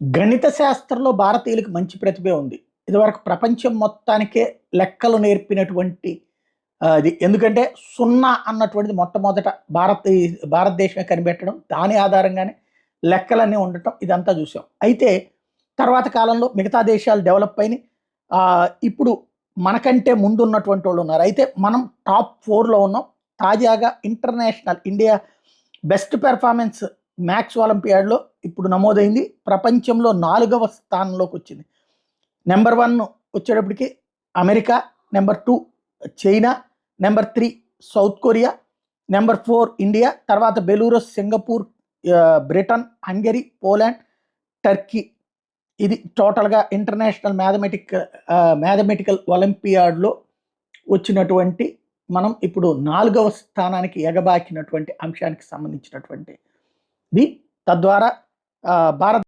గణిత శాస్త్రంలో భారతీయులకు మంచి ప్రతిభ ఉంది. ఇదివరకు ప్రపంచం మొత్తానికే లెక్కలు నేర్పినటువంటి అది ఎందుకంటే సున్నా అన్నటువంటిది మొట్టమొదట భారత భారతదేశమే కనిపెట్టడం దాని ఆధారంగానే లెక్కలన్నీ ఉండటం ఇదంతా చూసాం. అయితే తర్వాత కాలంలో మిగతా దేశాలు డెవలప్ అయినాయి. ఇప్పుడు మనకంటే ముందు ఉన్నటువంటి వాళ్ళు ఉన్నారు. అయితే మనం టాప్ ఫోర్లో ఉన్నాం. తాజాగా international India best performance maths ఒలింపియాడ్లో ఇప్పుడు నమోదైంది. ప్రపంచంలో నాలుగవ స్థానంలోకి వచ్చింది నెంబర్ వన్ వచ్చేటప్పటికి America number two China number three south Korea number four India తర్వాత Belarus Singapore Britain Hungary Poland Turkey. ఇది టోటల్గా ఇంటర్నేషనల్ మ్యాథమెటిక్ మ్యాథమెటికల్ ఒలింపియాడ్లో వచ్చినటువంటి మనం ఇప్పుడు నాలుగవ స్థానానికి ఎగబాకినటువంటి అంశానికి సంబంధించినటువంటి తద్వారా భారత